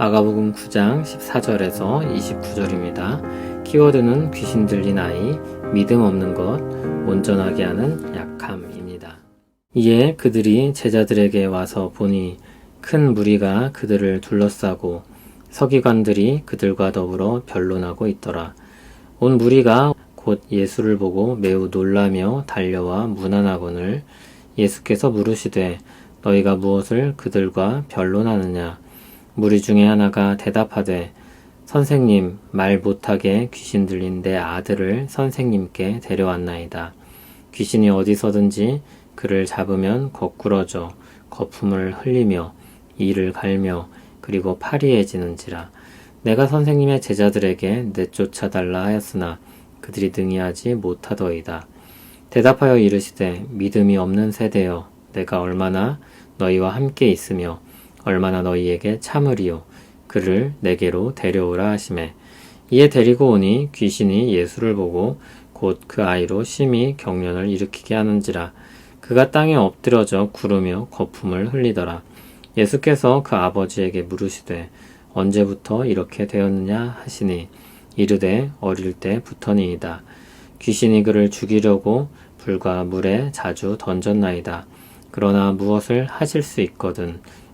마가복음 9장 14절에서 29절입니다. 키워드는 귀신 들린 아이, 믿음 없는 것, 온전하게 하는 약함입니다. 이에 그들이 제자들에게 와서 보니 큰 무리가 그들을 둘러싸고 서기관들이 그들과 더불어 변론하고 있더라. 온 무리가 곧 예수를 보고 매우 놀라며 달려와 문안하거늘 예수께서 물으시되 너희가 무엇을 그들과 변론하느냐 무리 중에 하나가 대답하되 선생님 말 못하게 귀신 들린 내 아들을 선생님께 데려왔나이다. 귀신이 어디서든지 그를 잡으면 거꾸러져 거품을 흘리며 이를 갈며 그리고 파리해지는지라 내가 선생님의 제자들에게 내쫓아 달라 하였으나 그들이 등이하지 못하더이다. 대답하여 이르시되 믿음이 없는 세대여 내가 얼마나 너희와 함께 있으며 얼마나 너희에게 참으리요? 그를 내게로 데려오라 하심에. 이에 데리고 오니 귀신이 예수를 보고 곧 그 아이로 심히 경련을 일으키게 하는지라. 그가 땅에 엎드려져 구르며 거품을 흘리더라. 예수께서 그 아버지에게 물으시되 언제부터 이렇게 되었느냐 하시니 이르되 어릴 때부터니이다. 귀신이 그를 죽이려고 불과 물에 자주 던졌나이다. 그러나 무엇을 하실 수 있거든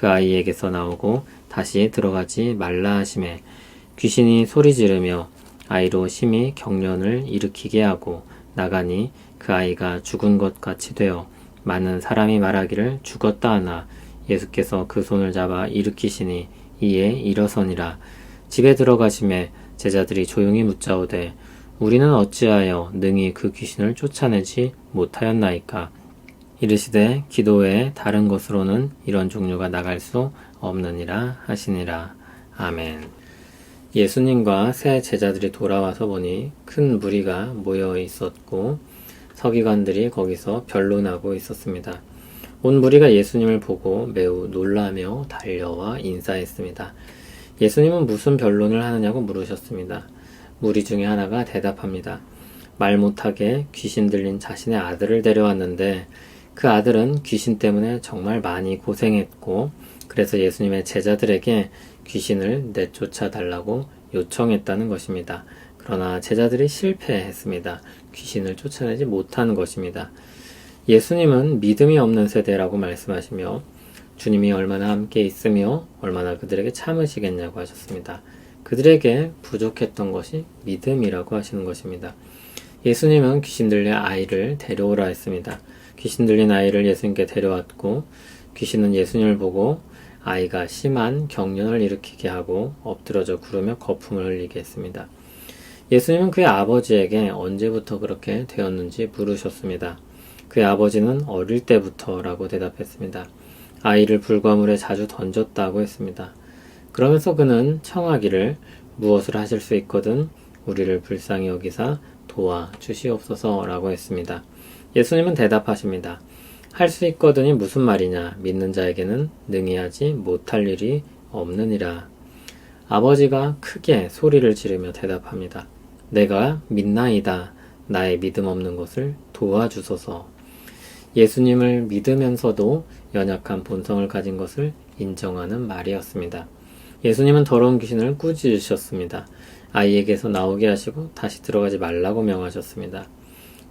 그 아이에게서 나오고 다시 들어가지 말라 하심에 귀신이 소리 지르며 아이로 심히 경련을 일으키게 하고 나가니 그 아이가 죽은 것 같이 되어 많은 사람이 말하기를 죽었다 하나 예수께서 그 손을 잡아 일으키시니 이에 일어서니라. 집에 들어가심에 제자들이 조용히 묻자오되 우리는 어찌하여 능히 그 귀신을 쫓아내지 못하였나이까 이르시되 기도 외에 다른 것으로는 이런 종류가 나갈 수 없느니라 하시니라. 아멘. 예수님과 새 제자들이 돌아와서 보니 큰 무리가 모여 있었고 서기관들이 거기서 변론하고 있었습니다. 온 무리가 예수님을 보고 매우 놀라며 달려와 인사했습니다. 예수님은 무슨 변론을 하느냐고 물으셨습니다. 무리 중에 하나가 대답합니다. 말 못하게 귀신 들린 자신의 아들을 데려왔는데 그 아들은 귀신 때문에 정말 많이 고생했고 그래서 예수님의 제자들에게 귀신을 내쫓아 달라고 요청했다는 것입니다. 그러나 제자들이 실패했습니다. 귀신을 쫓아내지 못한 것입니다. 예수님은 믿음이 없는 세대라고 말씀하시며 주님이 얼마나 함께 있으며 얼마나 그들에게 참으시겠냐고 하셨습니다. 그들에게 부족했던 것이 믿음이라고 하시는 것입니다. 예수님은 귀신 들린 아이를 데려오라 했습니다. 귀신 들린 아이를 예수님께 데려왔고 귀신은 예수님을 보고 아이가 심한 경련을 일으키게 하고 엎드러져 구르며 거품을 흘리게 했습니다. 예수님은 그의 아버지에게 언제부터 그렇게 되었는지 물으셨습니다. 그의 아버지는 어릴 때부터라고 대답했습니다. 아이를 불과물에 자주 던졌다고 했습니다. 그러면서 그는 청하기를 무엇을 하실 수 있거든 우리를 불쌍히 여기사 도와 주시옵소서라고 했습니다. 예수님은 대답하십니다. 할 수 있거든이 무슨 말이냐? 믿는 자에게는 능히 하지 못할 일이 없느니라. 아버지가 크게 소리를 지르며 대답합니다. 내가 믿나이다. 나의 믿음 없는 것을 도와주소서. 예수님을 믿으면서도 연약한 본성을 가진 것을 인정하는 말이었습니다. 예수님은 더러운 귀신을 꾸짖으셨습니다. 아이에게서 나오게 하시고 다시 들어가지 말라고 명하셨습니다.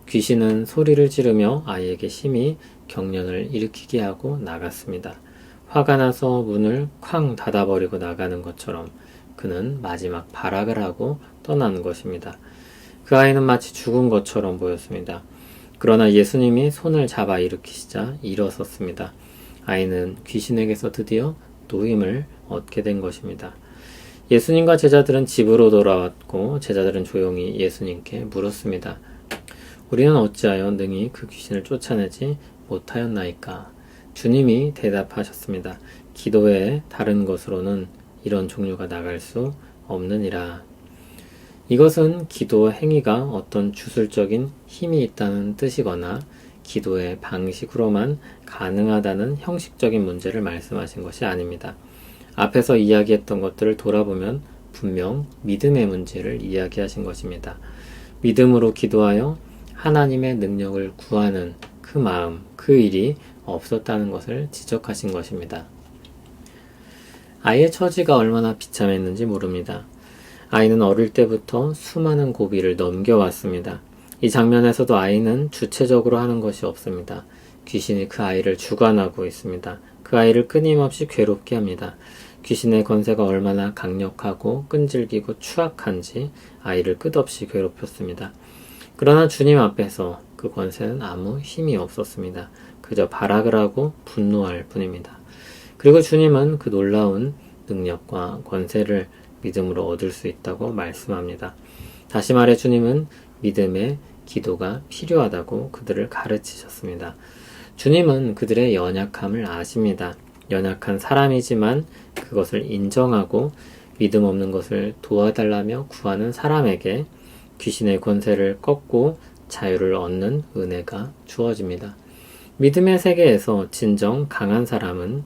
귀신은 소리를 지르며 아이에게 심히 경련을 일으키게 하고 나갔습니다. 화가 나서 문을 쾅 닫아버리고 나가는 것처럼 그는 마지막 발악을 하고 떠나는 것입니다. 그 아이는 마치 죽은 것처럼 보였습니다. 그러나 예수님이 손을 잡아 일으키시자 일어섰습니다. 아이는 귀신에게서 드디어 노임을 얻게 된 것입니다. 예수님과 제자들은 집으로 돌아왔고 제자들은 조용히 예수님께 물었습니다. 우리는 어찌하여 능히 그 귀신을 쫓아내지 못하였나이까? 주님이 대답하셨습니다. 기도 외에 다른 것으로는 이런 종류가 나갈 수 없느니라. 이것은 기도 행위가 어떤 주술적인 힘이 있다는 뜻이거나 기도의 방식으로만 가능하다는 형식적인 문제를 말씀하신 것이 아닙니다. 앞에서 이야기했던 것들을 돌아보면 분명 믿음의 문제를 이야기하신 것입니다. 믿음으로 기도하여 하나님의 능력을 구하는 그 마음, 그 일이 없었다는 것을 지적하신 것입니다. 아이의 처지가 얼마나 비참했는지 모릅니다. 아이는 어릴 때부터 수많은 고비를 넘겨왔습니다. 이 장면에서도 아이는 주체적으로 하는 것이 없습니다. 귀신이 그 아이를 주관하고 있습니다. 그 아이를 끊임없이 괴롭게 합니다. 귀신의 권세가 얼마나 강력하고 끈질기고 추악한지 아이를 끝없이 괴롭혔습니다. 그러나 주님 앞에서 그 권세는 아무 힘이 없었습니다. 그저 발악을 하고 분노할 뿐입니다. 그리고 주님은 그 놀라운 능력과 권세를 믿음으로 얻을 수 있다고 말씀합니다. 다시 말해 주님은 믿음의 기도가 필요하다고 그들을 가르치셨습니다. 주님은 그들의 연약함을 아십니다. 연약한 사람이지만 그것을 인정하고 믿음 없는 것을 도와달라며 구하는 사람에게 귀신의 권세를 꺾고 자유를 얻는 은혜가 주어집니다. 믿음의 세계에서 진정 강한 사람은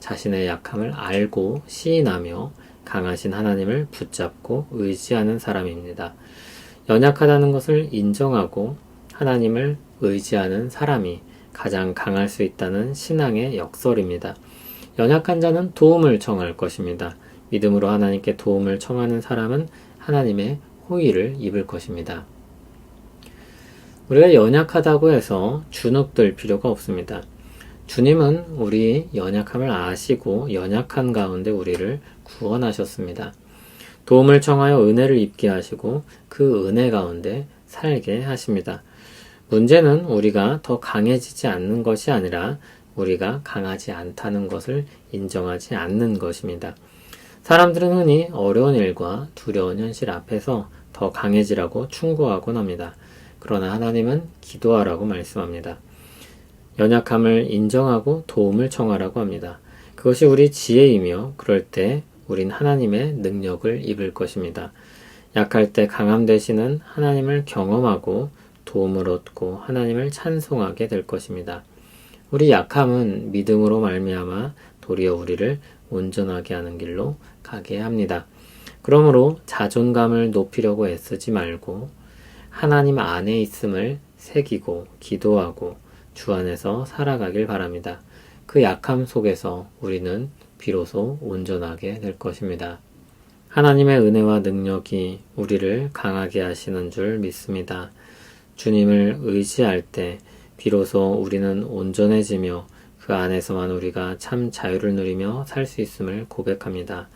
자신의 약함을 알고 시인하며 강하신 하나님을 붙잡고 의지하는 사람입니다. 연약하다는 것을 인정하고 하나님을 의지하는 사람이 가장 강할 수 있다는 신앙의 역설입니다. 연약한 자는 도움을 청할 것입니다. 믿음으로 하나님께 도움을 청하는 사람은 하나님의 호의를 입을 것입니다. 우리가 연약하다고 해서 주눅들 필요가 없습니다. 주님은 우리 연약함을 아시고 연약한 가운데 우리를 구원하셨습니다. 도움을 청하여 은혜를 입게 하시고 그 은혜 가운데 살게 하십니다. 문제는 우리가 더 강해지지 않는 것이 아니라 우리가 강하지 않다는 것을 인정하지 않는 것입니다. 사람들은 흔히 어려운 일과 두려운 현실 앞에서 더 강해지라고 충고하곤 합니다. 그러나 하나님은 기도하라고 말씀합니다. 연약함을 인정하고 도움을 청하라고 합니다. 그것이 우리 지혜이며 그럴 때 우린 하나님의 능력을 입을 것입니다. 약할 때 강함 되시는 하나님을 경험하고 도움을 얻고 하나님을 찬송하게 될 것입니다. 우리 약함은 믿음으로 말미암아 도리어 우리를 온전하게 하는 길로 가게 합니다. 그러므로 자존감을 높이려고 애쓰지 말고 하나님 안에 있음을 새기고 기도하고 주 안에서 살아가길 바랍니다. 그 약함 속에서 우리는 비로소 온전하게 될 것입니다. 하나님의 은혜와 능력이 우리를 강하게 하시는 줄 믿습니다. 주님을 의지할 때 비로소 우리는 온전해지며 그 안에서만 우리가 참 자유를 누리며 살 수 있음을 고백합니다.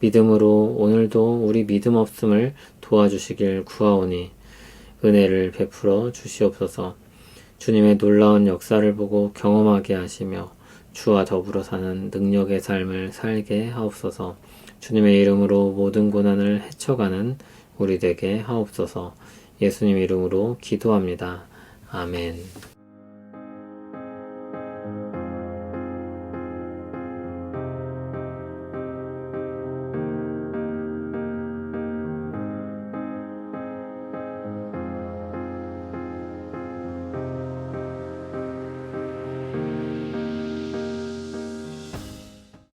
믿음으로 오늘도 우리 믿음 없음을 도와주시길 구하오니 은혜를 베풀어 주시옵소서 주님의 놀라운 역사를 보고 경험하게 하시며 주와 더불어 사는 능력의 삶을 살게 하옵소서 주님의 이름으로 모든 고난을 헤쳐가는 우리 되게 하옵소서 예수님 이름으로 기도합니다. 아멘.